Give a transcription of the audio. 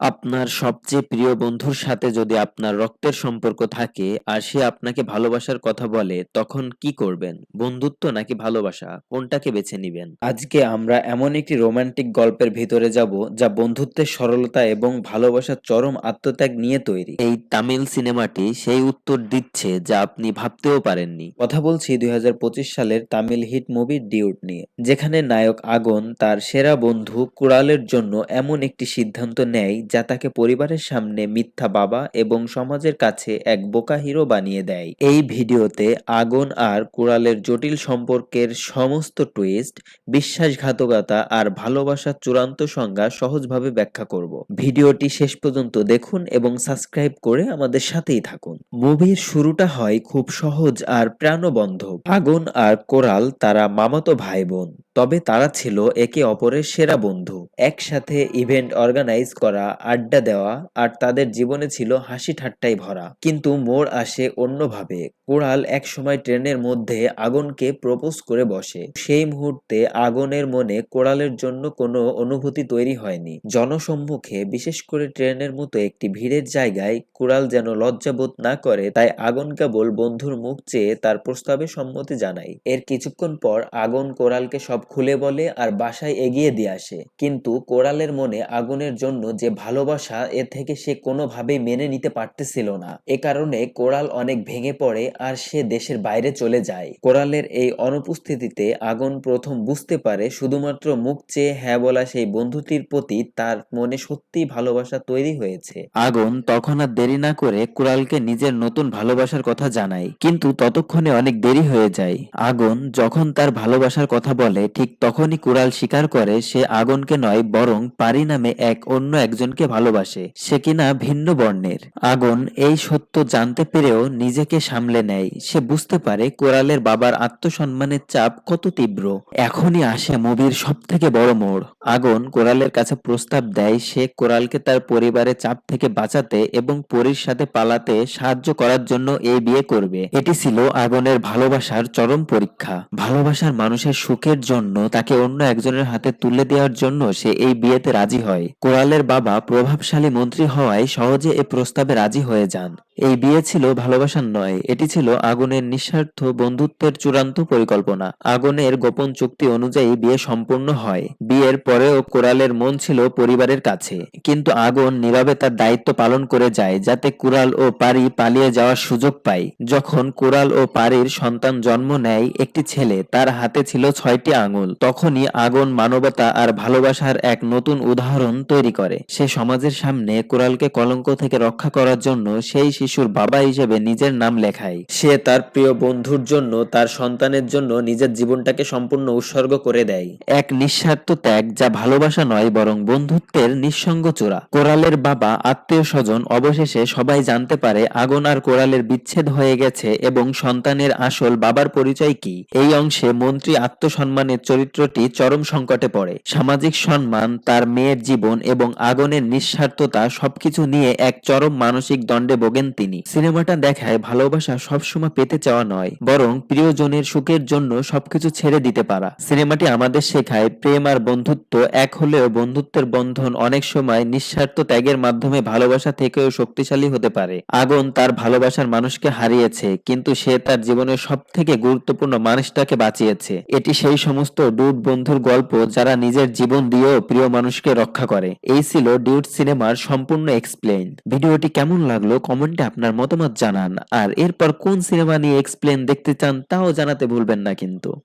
আপনার সবচেয়ে প্রিয় বন্ধুর সাথে যদি আপনার রক্তের সম্পর্ক থাকে আর সে আপনাকে ভালোবাসার কথা বলে তখন কি করবেন? বন্ধুত্ব নাকি ভালোবাসা? কোনটাকে বেছে নিবেন? আজকে আমরা এমন একটি রোমান্টিক গল্পের ভিতরে যাব যা বন্ধুত্বের সরলতা এবং ভালোবাসার চরম আত্মত্যাগ নিয়ে তৈরি। এই তামিল সিনেমাটি সেই উত্তর দিচ্ছে যা আপনি ভাবতেও পারেননি। কথা বলছি দুই হাজার পঁচিশ সালের তামিল হিট মুভি ডিউট নিয়ে যেখানে নায়ক আগুন তার সেরা বন্ধু কুড়ালের জন্য এমন একটি সিদ্ধান্ত নেয় যা তাকে পরিবারের সামনে মিথ্যা বাবা এবং সমাজের কাছে এক বোকা হিরো বানিয়ে দেয়। এই ভিডিওতে আগুন আর কুড়ালের জটিল সম্পর্কের সমস্ত টুইস্ট, বিশ্বাসঘাতকতা আর ভালোবাসার চূড়ান্ত সংজ্ঞা সহজভাবে ব্যাখ্যা করব। ভিডিওটি শেষ পর্যন্ত দেখুন এবং সাবস্ক্রাইব করে আমাদের সাথেই থাকুন। মুভির শুরুটা হয় খুব সহজ আর প্রাণবন্ধ। আগুন আর কোরাল তারা মামাতো ভাই বোন তবে তারা ছিল একে অপরের সেরা বন্ধু। একসাথে ইভেন্ট অর্গানাইজ করা, আড্ডা দেওয়া আর তাদের জীবনে ছিল হাসি ঠাট্টাই ভরা। কিন্তু মোড় আসে অন্যভাবে। কোরাল এক সময় ট্রেনের মধ্যে আগুনকে প্রপোজ করে বসে। সেই মুহূর্তে আগুনের মনে কোরালের জন্য কোনো অনুভূতি তৈরি হয়নি। জনসম্মুখে, বিশেষ করে ট্রেনের মতো একটি ভিড়ের জায়গায়, কোরাল যেন লজ্জাবোধ না করে, তাই আগুন কেবল বন্ধুর মুখ চেয়ে তার প্রস্তাবে সম্মতি জানায়। এর কিছুক্ষণ পর আগুন কোরালকে সব খুলে বলে আর বাসায় এগিয়ে দিয়ে আসে। কিন্তু কোরালের মনে আগুনের জন্য যে ভালোবাসা, এ থেকে সে কোনোভাবেই মেনে নিতে পারতেছিল না। এ কারণে কোরাল অনেক ভেঙে পড়ে আর সে দেশের বাইরে চলে যায়। কোরালের এই অনুপস্থিতিতে আগুন প্রথম বুঝতে পারে শুধুমাত্র মুখ চেয়ে হ্যাঁ বলা সেই বন্ধুটির প্রতি তার মনে সত্যিই ভালোবাসা তৈরি হয়েছে। আগুন তখন আর দেরি না করে কুড়ালকে নিজের নতুন ভালোবাসার কথা জানায়। কিন্তু ততক্ষণে অনেক দেরি হয়ে যায়। আগুন যখন তার ভালোবাসার কথা বলে ঠিক তখনই কুড়াল স্বীকার করে সে আগুনকে নয়, বরং পারি নামে এক অন্য একজনকে ভালোবাসে, সে কিনা ভিন্ন বর্ণের। আগুন এই সত্য জানতে পেরেও নিজেকে সামলে নেয়। সে বুঝতে পারে কোরালের বাবার আত্মসম্মানের চাপ কত তীব্র। এখনই আসে মুভির সব থেকে বড় মোড়। আগুন কোরালের কাছে প্রস্তাব দেয়, সে কোরালকে তার পরিবারের চাপ থেকে বাঁচাতে এবং পরীর সাথে পালাতে সাহায্য করার জন্য এই বিয়ে করবে। এটি ছিল আগুনের ভালোবাসার চরম পরীক্ষা। ভালোবাসার মানুষের সুখের জন্য তাকে অন্য একজনের হাতে তুলে দেওয়ার জন্য সে এই বিয়েতে রাজি হয়। কোরালের বাবা প্রভাবশালী মন্ত্রী হওয়ায় সহজে এ প্রস্তাবে রাজি হয়ে যান। এই বিয়ে ছিল ভালোবাসার নয়, এটি ছিল আগুনের নিঃস্বার্থ বন্ধুত্বের চূড়ান্ত পরিকল্পনা। আগুনের গোপন চুক্তি অনুযায়ী বিয়ে সম্পূর্ণ হয়। বিয়ের পরেও কোরালের মন ছিল পরিবারের কাছে। কিন্তু আগুন নীরবে তার দায়িত্ব পালন করে যায়, যাতে কুরাল ও পারি পালিয়ে যাওয়ার সুযোগ পায়। যখন কুরাল ও পারির সন্তান জন্ম নেয়, একটি ছেলে, তার হাতে ছিল ছয়টি আঙুল। তখনই আগুন মানবতা আর ভালোবাসার এক নতুন উদাহরণ তৈরি করে। সে সমাজের সামনে কুরালকে কলঙ্ক থেকে রক্ষা করার জন্য সেই শিশুর বাবা হিসেবে নিজের নাম লেখায়। সে তার প্রিয় বন্ধুর জন্য, তার সন্তানের জন্য নিজের জীবনটাকে সম্পূর্ণ উৎসর্গ করে দেয়। এক নিঃস্বার্থ ত্যাগ যা ভালোবাসা নয়, বরং বন্ধুত্বের নিঃসঙ্গ চূড়া। কোরালের বাবা আত্মীয় স্বজন অবশেষে সবাই জানতে পারে, আগুন আর কোরালের বিচ্ছেদ হয়ে গেছে এবং সন্তানের আসল বাবার পরিচয় কি। এই অংশে মন্ত্রী আত্মসম্মানের চরিত্রটি চরম সংকটে পড়ে। সামাজিক সম্মান, তার মেয়ের জীবন এবং আগুনের নিঃস্বার্থতা সবকিছু নিয়ে এক চরম মানসিক দণ্ডে ভোগেন তিনি। সিনেমাটা দেখায় ভালোবাসা সবসময় পেতে চাওয়া নয়, বরং প্রিয়জনের সুখের জন্য সবকিছু ছেড়ে দিতে পারা। সিনেমাটি আমাদের শেখায় প্রেম আর বন্ধুত্ব, এক হলেও বন্ধুত্বের বন্ধন অনেক সময় নিঃস্বার্থ ত্যাগের মাধ্যমে ভালোবাসা থেকেও শক্তিশালী হতে পারে। আগুন তার ভালোবাসার মানুষকে হারিয়েছে, কিন্তু সে তার জীবনের সব থেকে গুরুত্বপূর্ণ মানুষটাকে বাঁচিয়েছে। এটি সেই সমস্ত ডুড বন্ধুর গল্প যারা নিজের জীবন দিয়েও প্রিয় মানুষকে রক্ষা করে। এই ছিল ডিউড সিনেমার সম্পূর্ণ এক্সপ্লেন ভিডিওটি কেমন লাগল কমেন্টে আপনার মতামত জানান। আর এরপর কোন সিনেমা নিয়ে এক্সপ্লেন দেখতে চান, তাও জানাতে ভুলবেন না কিন্তু।